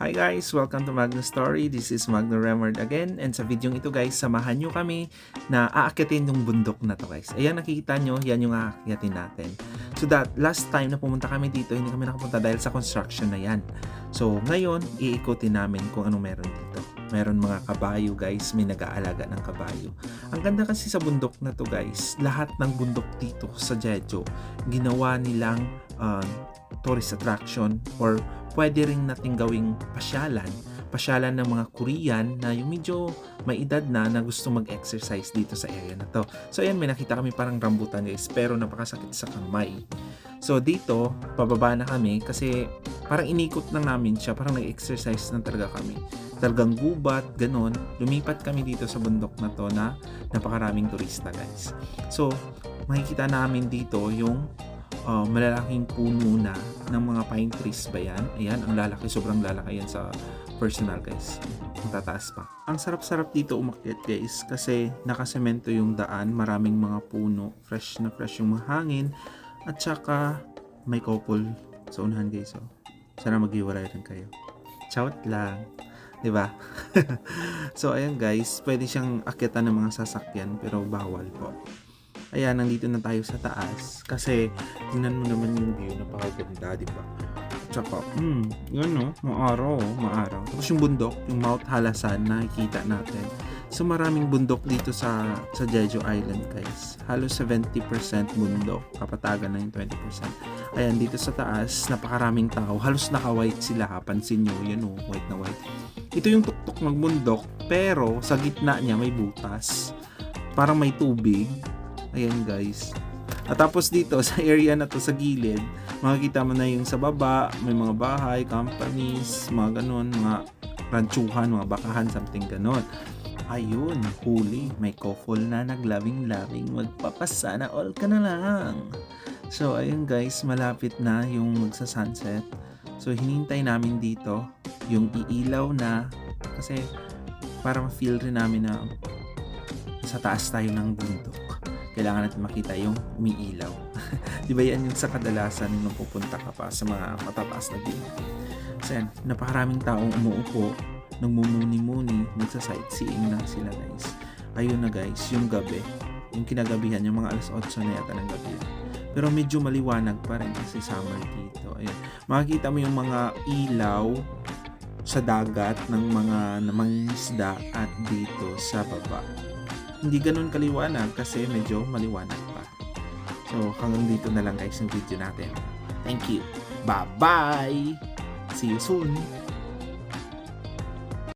Hi guys! Welcome to Magno Story. This is Magno Remard again. And sa video ito guys, samahan nyo kami na aakyatin yung bundok na to guys. Ayan nakikita nyo, yan yung aakyatin natin. So that last time na pumunta kami dito, hindi kami nakapunta dahil sa construction na yan. So ngayon, iikutin namin kung anong meron dito. Meron mga kabayo guys, may nag-aalaga ng kabayo. Ang ganda kasi sa bundok na to guys, lahat ng bundok dito sa Jeju, ginawa nilang uh, tourist attraction or pwede rin nating gawing pasyalan. Pasyalan ng mga Korean na yung medyo may edad na na gusto mag-exercise dito sa area na to. So ayan, may nakita kami parang rambutan guys, pero napakasakit sa kamay. So dito, pababa na kami kasi parang inikot lang namin siya, parang nag-exercise na talaga kami. Talagang gubat, ganon. Lumipat kami dito sa bundok na to na napakaraming turista guys. So, makikita namin dito yung uh, malalaking puno na ng mga pine trees ba yan? Ayan, ang lalaki, sobrang lalaki yan sa personal guys. Ang tataas pa. Ang sarap-sarap dito umakyat guys kasi nakasemento yung daan, maraming mga puno, fresh na fresh yung mahangin at saka may couple sa unahan guys. Oh. Sana maghiwalay rin kayo. Chout lang. 'di ba? so ayan guys, pwede siyang akyatan ng mga sasakyan pero bawal po. Ayan, nandito na tayo sa taas. Kasi, tingnan mo naman yung view, napakaganda, di ba? Tsaka, hmm, yun no, maaraw, oh, maaraw. Tapos yung bundok, yung Mount Halasan, nakikita natin. So, maraming bundok dito sa sa Jeju Island, guys. Halos 70% bundok, kapatagan na yung 20%. Ayan, dito sa taas, napakaraming tao. Halos naka-white sila? Pansin nyo, yan oh, white na white. Ito yung tuktok ng bundok, pero sa gitna niya may butas. Parang may tubig Ayan guys. At tapos dito sa area na to sa gilid, makikita mo na yung sa baba, may mga bahay, companies, mga ganun, mga ranchuhan, mga bakahan, something ganun. Ayun, huli, may couple na naglabing-labing, magpapasana all ka na lang. So, ayun guys, malapit na yung magsa-sunset. So, hinintay namin dito yung iilaw na kasi para ma-feel rin namin na sa taas tayo ng bundok kailangan natin makita yung umiilaw. Di ba yan yung sa kadalasan nung pupunta ka pa sa mga matataas na building. So yan, napakaraming taong umuupo, nagmumuni-muni, nagsa-sightseeing na sila guys. Ayun na guys, yung gabi, yung kinagabihan, yung mga alas 8 na yata ng gabi. Pero medyo maliwanag pa rin kasi summer dito. Ayun. Makikita mo yung mga ilaw sa dagat ng mga mangingisda at dito sa baba hindi ganun kaliwanag kasi medyo maliwanag pa. So, hanggang dito na lang guys yung video natin. Thank you. Bye-bye! See you soon!